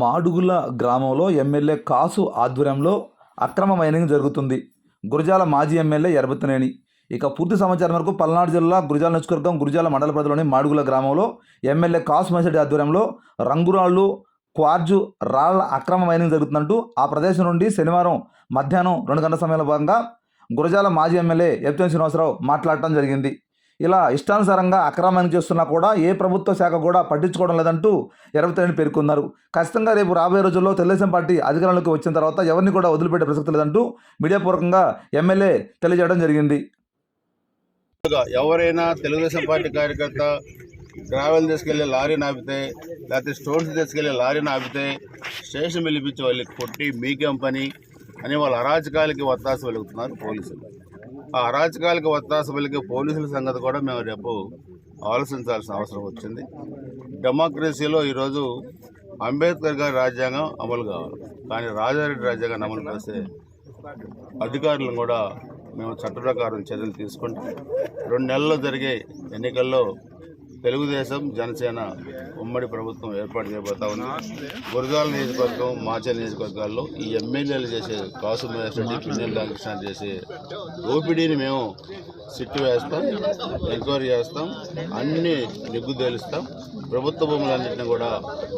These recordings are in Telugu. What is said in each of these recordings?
మాడుగుల గ్రామంలో ఎమ్మెల్యే కాసు ఆధ్వర్యంలో అక్రమ మైనింగ్ జరుగుతుంది. గురజాల మాజీ ఎమ్మెల్యే ఎరబతినేని ఇక పూర్తి సమాచారం వరకు పల్నాడు జిల్లా గురజాల నియోజకవర్గం గురజాల మండల పరిధిలోని మాడుగుల గ్రామంలో ఎమ్మెల్యే కాసు మసిరెడ్డి ఆధ్వర్యంలో రంగురాళ్ళు క్వార్జు రాళ్ళ అక్రమ మైనింగ్ జరుగుతుందంటూ ఆ ప్రదేశం నుండి శనివారం మధ్యాహ్నం రెండు గంటల సమయంలో భాగంగా గురజాల మాజీ ఎమ్మెల్యే ఎప్తం శ్రీనివాసరావు మాట్లాడటం జరిగింది. ఇలా ఇష్టానుసారంగా అక్రమాన్ని చేస్తున్నా కూడా ఏ ప్రభుత్వ శాఖ కూడా పట్టించుకోవడం లేదంటూ ఎరవతని పేర్కొన్నారు. ఖచ్చితంగా రేపు రాబోయే రోజుల్లో తెలుగుదేశం పార్టీ అధికారంలోకి వచ్చిన తర్వాత ఎవరిని కూడా వదిలిపెట్టే ప్రసక్తి లేదంటూ మీడియా పూర్వకంగా ఎమ్మెల్యే తెలియజేయడం జరిగింది. ఎవరైనా తెలుగుదేశం పార్టీ కార్యకర్త గ్రావెల్ తీసుకెళ్ళే లారీని ఆపితే లేకపోతే స్టోన్స్ తీసుకెళ్ళే లారీని ఆపితే స్టేషన్ పిలిపించి వాళ్ళకి కొట్టి మీకేం పని అని వాళ్ళ అరాచకాలకి ఒత్తాస వెలుగుతున్నారు పోలీసులు. ఆ అరాచకాలకి ఒత్తాస పోలీసుల సంగతి కూడా మేము రేపు ఆలోచించాల్సిన అవసరం వచ్చింది. డెమోక్రసీలో ఈరోజు అంబేద్కర్ గారి రాజ్యాంగం అమలు కావాలి. కానీ రాజారెడ్డి రాజ్యాంగాన్ని అమలు చేసే అధికారులను కూడా మేము చట్ట ప్రకారం చర్యలు తీసుకుంటాం. రెండు నెలల్లో జరిగే ఎన్నికల్లో తెలుగుదేశం జనసేన ఉమ్మడి ప్రభుత్వం ఏర్పాటు చేయబోతా ఉంది. గురజాల నియోజకవర్గం మాచల్ నియోజకవర్గాల్లో ఈ ఎమ్మెల్యేలు చేసే కాసు రెడ్డి పిన్నెల రామకృష్ణ చేసే ఓపీడీని మేము సిట్టు వేస్తాం ఎంక్వైరీ చేస్తాం అన్ని నిగ్గు తేలుస్తాం. ప్రభుత్వ భూములన్నింటినీ కూడా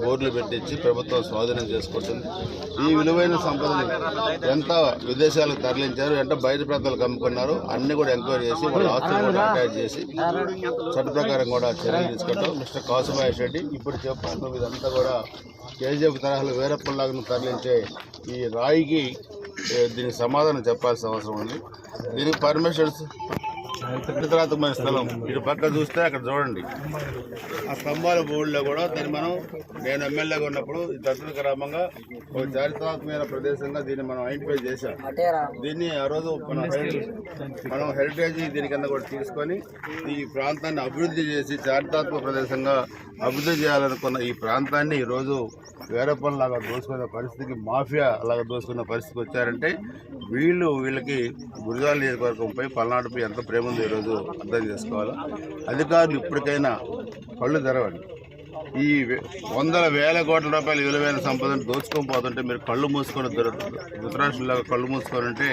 బోర్డులు పెట్టించి ప్రభుత్వం స్వాధీనం చేసుకుంటుంది. ఈ విలువైన సంపదని ఎంత విదేశాలకు తరలించారు ఎంత బయట ప్రాంతాలకు అమ్ముకున్నారు అన్ని కూడా ఎంక్వైరీ చేసి వాళ్ళ ఆస్తులు కూడా అటాచ్ చేసి చట్ట ప్రకారం కూడా చర్యలు తీసుకుంటాం. మిస్టర్ కాసుబాయ్ రెడ్డి ఇప్పుడు చెప్పాను ఇదంతా కూడా కేజీఎఫ్ తరహాలో వేరప్పలాగా తరలించే ఈ రాయికి దీనికి సమాధానం చెప్పాల్సిన అవసరం ఉంది. దీనికి పర్మిషన్స్ చారిత్రాత్మకమైన స్థలం ఇటు పక్క చూస్తే అక్కడ చూడండి. ఆ స్తంభాల బోర్డులో కూడా దాన్ని మనం నేను ఎమ్మెల్యేగా ఉన్నప్పుడు ఈ దత్తత గ్రామంగా ఒక చారిత్రాత్మకమైన ప్రదేశంగా దీన్ని మనం ఐడెంటిఫై చేశాం. దీన్ని ఆ రోజు మనం మనం హెరిటేజ్ దీని కింద కూడా తీసుకొని ఈ ప్రాంతాన్ని అభివృద్ధి చేసి చారిత్రాత్మక ప్రదేశంగా అభివృద్ధి చేయాలనుకున్న ఈ ప్రాంతాన్ని ఈరోజు వేరప్పలాగా దోసుకునే పరిస్థితికి మాఫియా అలాగా దోసుకున్న పరిస్థితికి వచ్చారంటే వీళ్ళు వీళ్ళకి గురిజాల నియోజకవర్గంపై పల్నాడుపై ఎంత ప్రేమ ఏముందో ఈరోజు అర్థం చేసుకోవాలి? అధికారులు ఇప్పటికైనా కళ్ళు తెరవండి. ఈ వే- వందల వేల కోట్ల రూపాయల విలువైన సంపదను దోచుకొని పోతుంటే మీరు కళ్ళు మూసుకొని ధృతరాష్ట్రంలాగా కళ్ళు మూసుకొని ఉంటే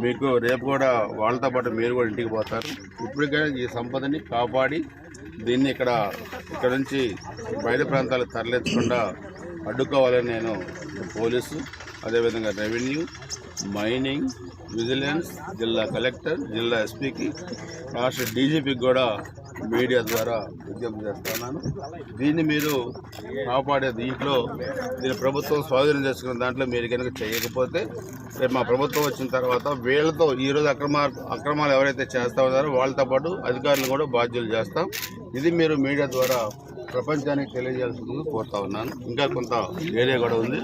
మీకు రేపు కూడా వాళ్ళతో పాటు మీరు కూడా ఇంటికి పోతారు. ఇప్పటికైనా ఈ సంపదని కాపాడి దీన్ని ఇక్కడ ఇక్కడ నుంచి బయట ప్రాంతాలకు తరలించకుండా అడ్డుకోవాలని నేను పోలీసు అదేవిధంగా రెవెన్యూ మైనింగ్ విజిలెన్స్ జిల్లా కలెక్టర్ జిల్లా ఎస్పీకి రాష్ట్ర డీజీపీకి కూడా మీడియా ద్వారా విజ్ఞప్తి చేస్తున్నాను. దీన్ని మీరు కాపాడే దీంట్లో దీని ప్రభుత్వం స్వాధీనం చేసుకున్న దాంట్లో మీరు కనుక చేయకపోతే రేపు మా ప్రభుత్వం వచ్చిన తర్వాత వీళ్ళతో ఈరోజు అక్రమ అక్రమాలు ఎవరైతే చేస్తా ఉన్నారో వాళ్ళతో పాటు అధికారులు కూడా బాధ్యులు చేస్తాం. ఇది మీరు మీడియా ద్వారా ప్రపంచానికి తెలియజేయాల్సింది కోరుతా ఉన్నాను. ఇంకా కొంత ఏరియా కూడా ఉంది.